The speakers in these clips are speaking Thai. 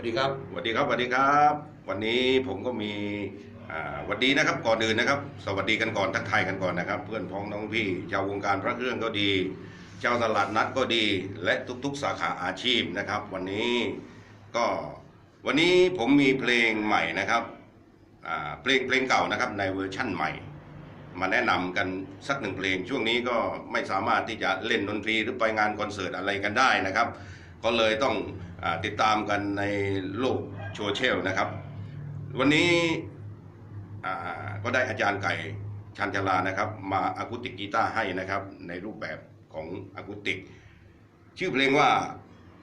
วัสดีครับสวัสดีครับสวัสดีครับ วันนี้ผมก็มีวัสดีนะครับก่อนอื่นนะครับ สวัสดีกันก่อนทักทายกันก่อนนะครับ เพื่อนพ้องน้องพี่ชาววงการพระเครื่องก็ดีชาวตลาดนัดก็ดี และทุกๆ สาขาอาชีพนะครับ วันนี้ก็วันนี้ผมมีเพลงใหม่นะครับเพลงเพลงเก่านะครับในเวอร์ชั่นใหม่ มาแนะนำกันสักหนึ่งเพลงช่วงนี้ก็ไม่สามารถที่จะเล่นดนตรีหรือไปงานคอนเสิร์ตอะไรกันได้นะครับ ก็เลยต้อง ติดตามกันในโลกโซเชียลนะครับ วันนี้ก็ได้อาจารย์ไก่ชันชลานะครับ มาอะคูติกกีตาร์ให้นะครับ ในรูปแบบของอะคูติก ชื่อเพลงว่า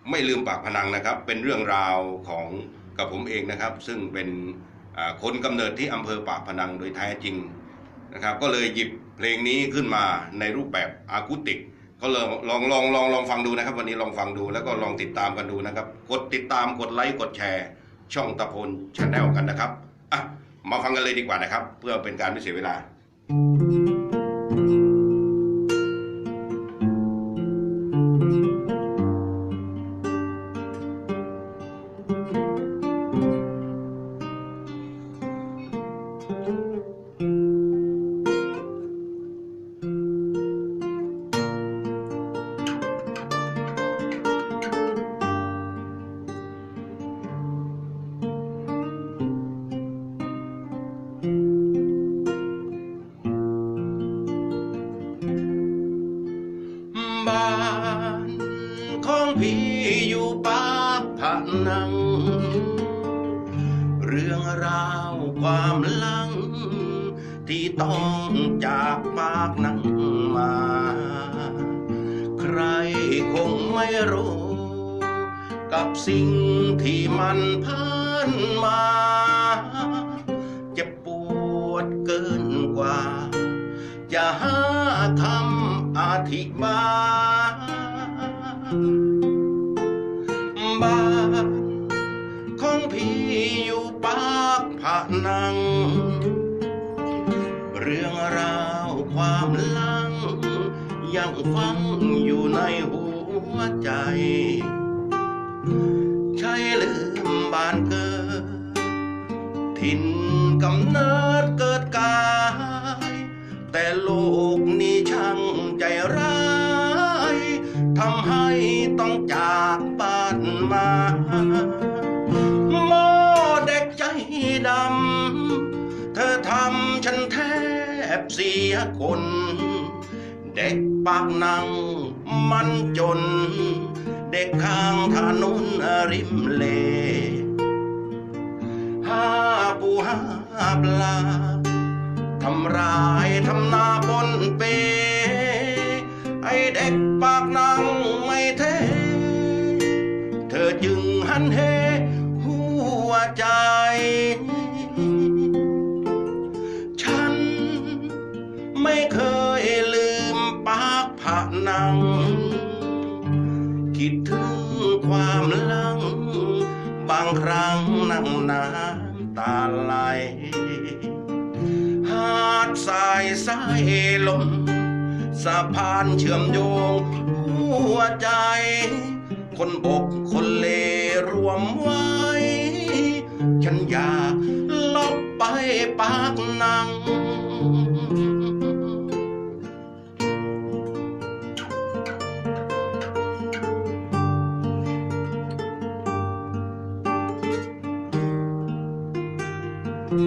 ไม่ลืมปากพนังนะครับ เป็นเรื่องราวของกับผมเองนะครับ ซึ่งเป็นคนกำเนิดที่อำเภอปากพนังโดยแท้จริงนะครับ ก็เลยหยิบเพลงนี้ขึ้นมาในรูปแบบอะคูติก ก็ลองลองลองลองลองฟังดูนะครับ วันนี้ลองฟังดูแล้วก็ลองติดตามกันดูนะครับ กดติดตามกดไลค์กดแชร์ ช่องตะพลชาแนลกันนะครับอะมาฟังกันเลยดีกว่านะครับ เพื่อเป็นการไม่เสียเวลา ปากพนัง เรื่องราวความลัง ที่ต้องจากปากนั้นมา ใครคงไม่รู้ กับสิ่งที่มันผ่านมาจะปวดเกินกว่า จะหาคำอธิบาย ผานัง เรื่องราวความลัง ยังฟังอยู่ในหัวใจ ใช่ลืมบ้านเกิด ถิ่นกำเนิดเกิดกาย แต่โลกนี้ช่างใจร้ายทำให้ต้องจากบ้านมา เสียคน เด็กปากนังมันจน เด็กข้างถนนริมเลหาปูหาปลาทำร้ายทำนาบนเป ไอเด็กปากนังไม่เท คิดถึงความลัง บางครั้งนั่งน้ำตาไหลหาดทรายสายลมสะพานเชื่อมโยง หัวใจ คนบกคนเลรวมไว้ ฉันอยากลบไปปากนัง ด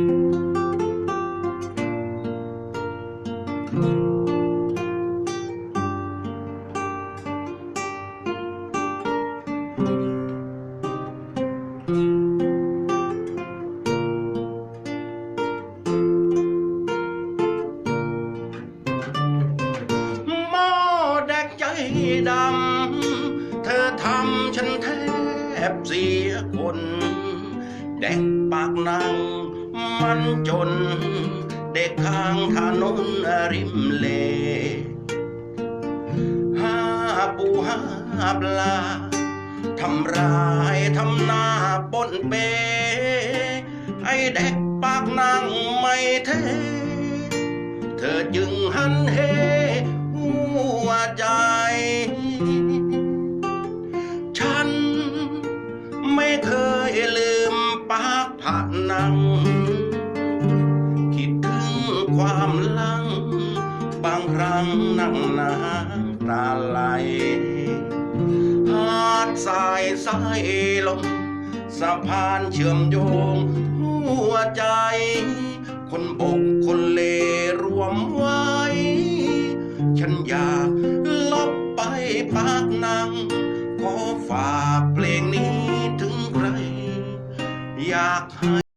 กใจดำ เธอทำฉันแทบเสียคน เด็กปากนังมันจน เด็กข้างถนนริมเลหาปูหาปลาทำร้ายทำหน้าปนเปไอเด็กปากนังไม่เท เธอจึงหันเห นัง คิดถึงความลัง บางครั้งนั่งน้ำตาไหลหาดสายสายลมสะพานเชื่อมโยง หัวใจ คนบกคนเลรวมไว้ ฉันอยากลบไปปาก